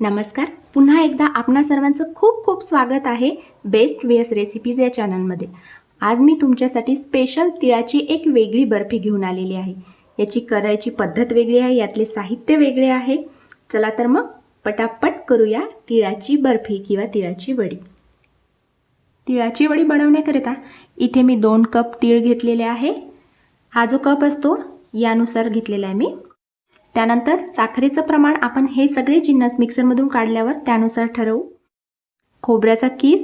नमस्कार. पुन्हा एकदा आपणा सर्वांचं खूप खूप स्वागत आहे बेस्ट वेस रेसिपीज या चॅनलमध्ये. आज मी तुमच्यासाठी स्पेशल तिळाची एक वेगळी बर्फी घेऊन आलेली आहे. याची करायची पद्धत वेगळी आहे यातले साहित्य वेगळे आहे. चला तर मग पटापट करूया तिळाची बर्फी किंवा तिळाची वडी. तिळाची वडी बनवण्याकरिता इथे मी दोन कप तीळ घेतलेले आहे. हा जो कप असतो यानुसार घेतलेला आहे मी त्यानंतर साखरेचं प्रमाण आपण हे सगळे जिन्नस मिक्सरमधून काढल्यावर त्यानुसार ठरवू. खोबऱ्याचा कीस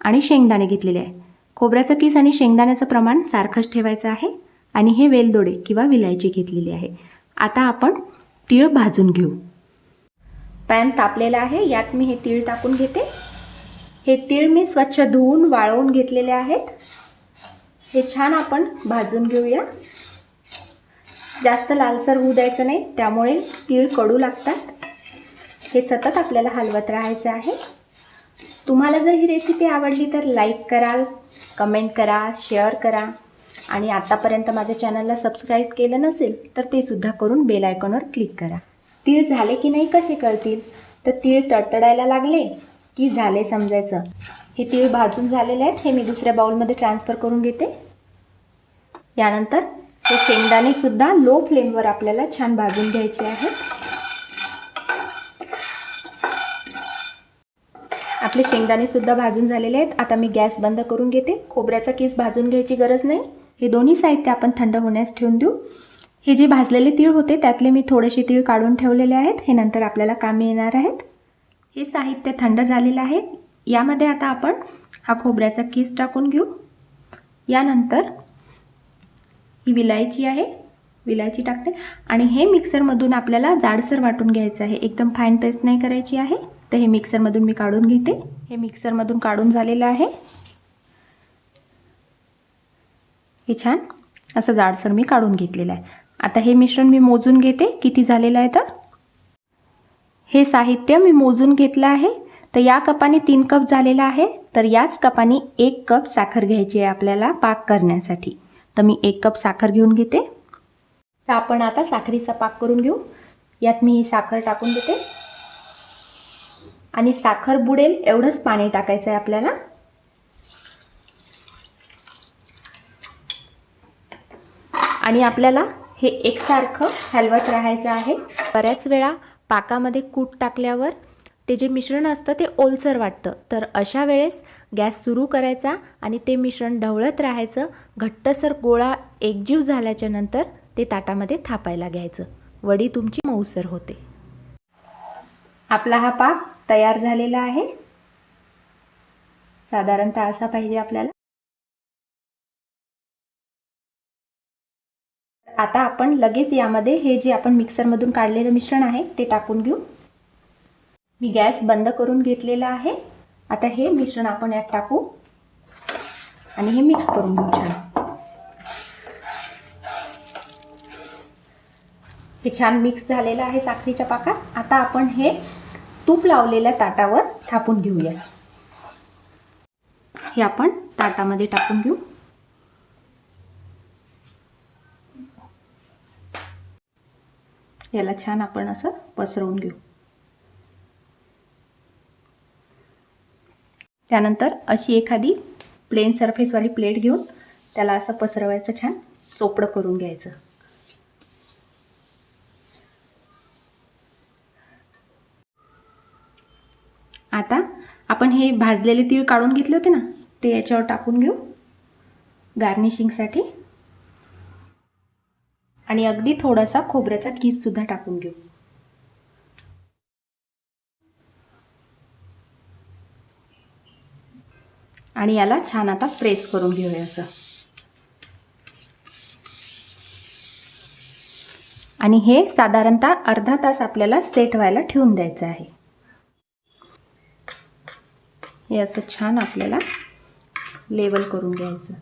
आणि शेंगदाणे घेतलेले आहे. खोबऱ्याचा कीस आणि शेंगदाण्याचं प्रमाण सारखंच ठेवायचं आहे आणि हे वेलदोडे किंवा विलायची घेतलेली आहे. आता आपण तीळ भाजून घेऊ. पॅन तापलेला आहे यात मी हे तीळ टाकून घेते. हे तीळ मी स्वच्छ धुवून वाळवून घेतलेले आहेत. हे छान आपण भाजून घेऊया. जास्त लालसर होऊ द्यायचं नाही त्यामुळे तीळ कडू लागतात. हे सतत आपल्याला हलवत राहायचं आहे. तुम्हाला जर ही रेसिपी आवडली तर लाईक कराल कमेंट करा शेअर करा. आणि आतापर्यंत माझ्या चॅनलला सबस्क्राईब केलं नसेल तर ते सुद्धा करून बेल आयकॉनवर क्लिक करा. तीळ झाले की नाही कसे कळतील? तर तीळ तडतडायला लागले की झाले समजायचं? हे तीळ भाजून झालेले आहेत हे मी दुसऱ्या बाउलमध्ये ट्रान्सफर करून घेते. यानंतर हे शेंगदाणे सुद्धा लो फ्लेमवर आपल्याला छान भाजून घ्यायचे आहेत. आपले शेंगदाणे सुद्धा भाजून झालेले आहेत. आता मी गॅस बंद करून घेते. खोबऱ्याचा केस भाजून घ्यायची गरज नाही. हे दोन्ही साहित्य आपण थंड होण्यास ठेवून देऊ. हे जे भाजलेले तीळ होते त्यातले मी थोडेसे तीळ काढून ठेवलेले आहेत. हे नंतर आपल्याला कामी येणार आहेत. हे साहित्य थंड झालेलं आहे. यामध्ये आता आपण हा खोबऱ्याचा केस टाकून घेऊ. यानंतर ही विलायची आहे. विलायची टाकते. आणि हे मिक्सरमधून आपल्याला जाडसर वाटून घ्यायचं आहे. एकदम फाईन पेस्ट नाही करायची आहे. तर हे मिक्सरमधून मी काढून घेते. हे मिक्सरमधून काढून झालेलं आहे. हे छान. असं जाडसर मी काढून घेतलेलं आहे. आता हे मिश्रण मी मोजून घेते. किती झालेलं आहे तर? हे साहित्य मी मोजून घेतलं आहे. तर या कपाने तीन कप झालेला आहे. तर याच कपाने एक कप साखर घ्यायची आहे आपल्याला पाक करण्यासाठी. तर मी एक कप साखर घेऊन घेते. तर आपण आता साखरेचा पाक करून घेऊ. यात मी ही साखर टाकून देते. आणि साखर बुडेल एवढंच पाणी टाकायचं आहे आपल्याला. आणि आपल्याला हे एकसारखं हलवत राहायचं आहे. बऱ्याच वेळा पाकामध्ये कूट टाकल्यावर ते जे मिश्रण असतं ते ओलसर वाटतं. तर अशा वेळेस गॅस सुरू करायचा आणि ते मिश्रण ढवळत राहायचं. घट्टसर गोळा एकजीव झाल्याच्यानंतर ते ताटामध्ये थापायला घ्यायचं. वडी तुमची मऊसर होते. आपला हा पाक तयार झालेला आहे. साधारणतः असा पाहिजे आपल्याला. आता आपण लगेच यामध्ये हे जे आपण मिक्सरमधून काढलेलं मिश्रण आहे ते टाकून घेऊ. मी गॅस बंद करून घेतलेला आहे. आता हे मिश्रण आपण यात टाकू. आणि हे मिक्स करून घेऊ छान. हे छान मिक्स झालेलं आहे साखरेच्या पाकात. आता आपण हे तूप लावलेल्या ताटावर थापून घेऊया. हे आपण ताटामध्ये टाकून घेऊ. याला छान आपण असं पसरवून घेऊ. त्यानंतर अशी एखादी प्लेन सरफेसवाली प्लेट घेऊन त्याला असं पसरवायचं छान चोपडं करून घ्यायचं. आता आपण हे भाजलेले तीळ काढून घेतले होते ना ते याच्यावर टाकून घेऊ. गार्निशिंगसाठी आणि अगदी थोडासा खोबऱ्याचा किससुद्धा टाकून घेऊ. आणि याला छान आता प्रेस करून घेऊया असं. आणि हे साधारणतः अर्धा तास आपल्याला सेट व्हायला ठेवून द्यायचं आहे. हे असं छान आपल्याला लेवल करून घ्यायचं.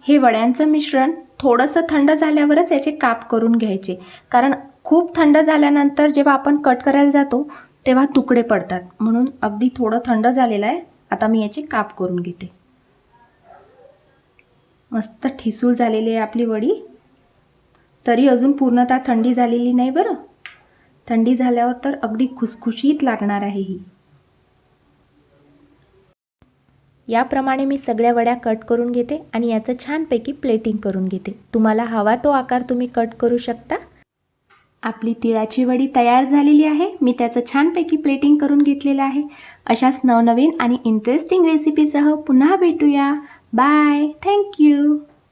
हे वड्यांचं मिश्रण थोडंसं थंड झाल्यावरच याचे काप करून घ्यायचे. कारण खूप थंड झाल्यानंतर जेव्हा आपण कट करायला जातो तेव्हा तुकडे पडतात. म्हणून अगदी थोडं थंड झालेलं आहे. आता मी याचे काप करून घेते. मस्त ठिसूळ झालेली आहे आपली वडी. तरी अजून पूर्णतः थंडी झालेली नाही बरं. थंडी झाल्यावर तर अगदी खुसखुशीत लागणार आहे ही. याप्रमाणे मी सगळ्या वड्या कट करून घेते आणि याचं छानपैकी प्लेटिंग करून घेते. तुम्हाला हवा तो आकार तुम्ही कट करू शकता. आपली तिळाची वडी तयार झालेली आहे. मी त्याचं छानपैकी प्लेटिंग करून घेतलेलं आहे. अशाच नवनवीन आणि इंटरेस्टिंग रेसिपीसह पुन्हा भेटूया. Bye thank you